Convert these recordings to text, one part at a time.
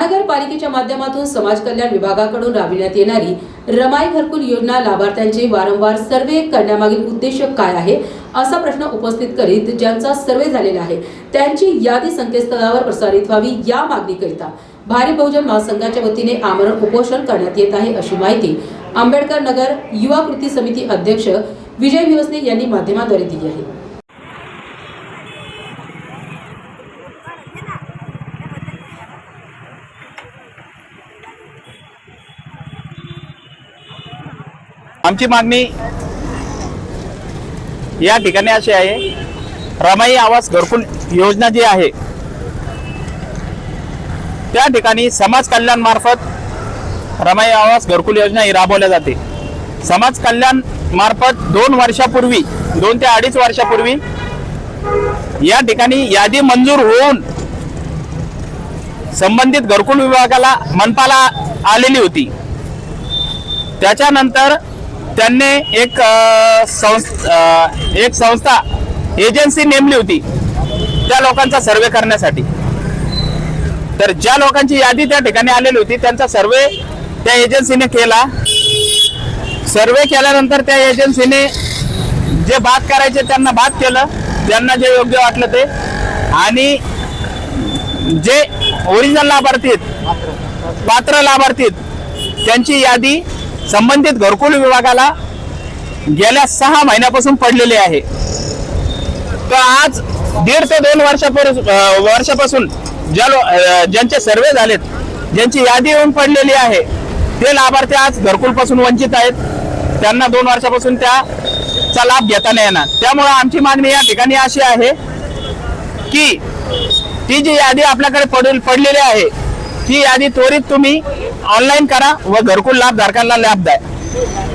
महानगरपालिकेच्या माध्यमातून समाज कल्याण विभागाकडून राबविण्यात येणारी रमाई घरकुल योजना लाभार्थ्यांचे वारंवार सर्वे करण्यामागील उद्देश काय आहे असा प्रश्न उपस्थित करीत ज्यांचा सर्वे झालेला आहे त्यांची यादी संकेतस्थळावर प्रसारित व्हावी या मागणीकरिता भारी बहुजन महासंघाच्या वतीने आमरण उपोषण करण्यात येत आहे अशी माहिती आंबेडकर नगर युवा कृती समिती अध्यक्ष विजय भिवसने यांनी माध्यमाद्वारे दिली आहे. आमची मागणी या ठिकाणी अशी आहे. रमाई आवास घरकुल योजना जी आहे त्या ठिकाणी समाज कल्याण मार्फत रमाई आवास घरकुल योजना ही राबवल्या जाते. समाज कल्याण मार्फत दोन वर्षापूर्वी दोन ते अडीच वर्षापूर्वी या ठिकाणी यादी मंजूर होऊन संबंधित घरकुल विभागाला मनपाला आलेली होती. त्याच्यानंतर त्यांनी एक अ, एक संस्था एजन्सी नेमली होती त्या लोकांचा सर्वे करण्यासाठी. तर ज्या लोकांची यादी त्या ठिकाणी आलेली होती त्यांचा सर्वे त्या एजन्सीने केला. सर्वे केल्यानंतर त्या एजन्सीने जे बात करायचे त्यांना बात केलं त्यांना जे योग्य वाटलं ते. आणि जे ओरिजिनल लाभार्थी आहेत पात्र लाभार्थी आहेत त्यांची यादी संबंधित घरकुल विभागाला गेल्या सहा महिन्यापासून पडलेले आहे. तर आज दीड ते दोन वर्षापूर्वी वर्षापासून ज्या ज्यांचे सर्वे झालेत ज्यांची यादी येऊन पडलेली आहे ते लाभार्थी आज घरकुलपासून वंचित आहेत. त्यांना दोन वर्षापासून त्याचा लाभ घेता नाही येणार. त्यामुळे आमची मागणी या ठिकाणी अशी आहे की ती जी यादी आपल्याकडे पडून पडलेली आहे ती यादी त्वरित तुम्ही ऑनलाईन करा व घरकुल लाभधारकांना लाभ द्या.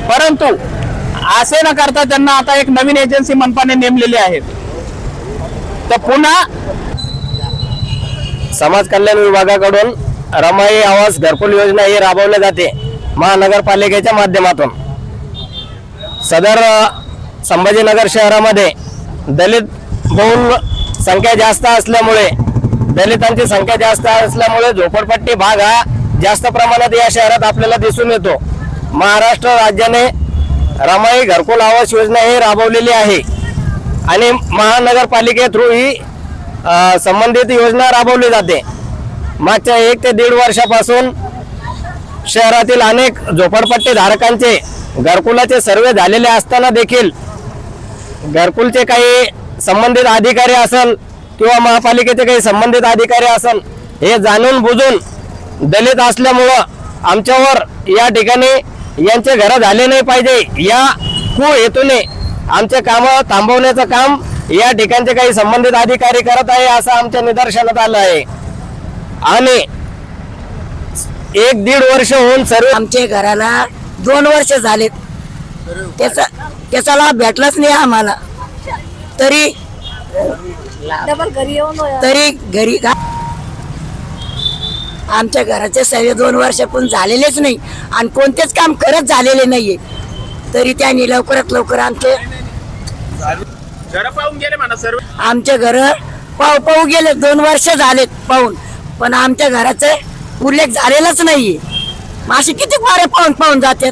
परंतु असे न करता त्यांना आता एक नवीन एजन्सी मनपाने नेमलेली आहे. तर पुन्हा समाज कल्याण विभागाकडून रमाई आवास घरकुल योजना ही राबवली जाते महानगरपालिकेच्या माध्यमातून. सदर संभाजीनगर शहरामध्ये दलित बहुल संख्या जास्त असल्यामुळे दलितांची संख्या जास्त असल्यामुळे झोपडपट्टी भाग हा जास्त प्रमाणात या शहरात आपल्याला दिसून येतो. महाराष्ट्र राज्याने रमाई घरकुल आवास योजना ही राबवलेली आहे. आणि महानगरपालिके थ्रू ही संबंधित योजना राबवली जाते. मागच्या एक ते दीड वर्षापासून शहरातील अनेक झोपडपट्टी धारकांचे घरकुलाचे सर्वे झालेले असताना देखील घरकुलचे काही संबंधित अधिकारी असल किंवा महापालिकेचे काही संबंधित अधिकारी असल हे जाणून बुजून दलित असल्यामुळं आमच्यावर या ठिकाणी यांचे घरं झाले नाही पाहिजे. या कु हेतूने आमचे कामं थांबवण्याचं काम या ठिकाणचे काही संबंधित अधिकारी करत आहे असं आमच्या निदर्शनात आलं आहे. आणि एक दीड वर्ष होऊन सर्व आमच्या घराला दोन वर्ष झालेत. त्याचा त्याचा लाभ भेटलाच नाही आम्हाला. तरी तरी घरी का आमच्या घराचे सर्व दोन वर्षापून झालेलेच नाही आणि कोणतेच काम करत झालेले नाहीये. तरी त्यांनी लवकरात लवकर आमचे घर पाहून गेले म्हणा सर्व. आमचे घर पाहू पाहू गेले दोन वर्ष झालेत पाहून. पण आमच्या घराचा उल्लेख झालेलाच नाहीये. मग असे किती वारे पाहून पाहून जातात?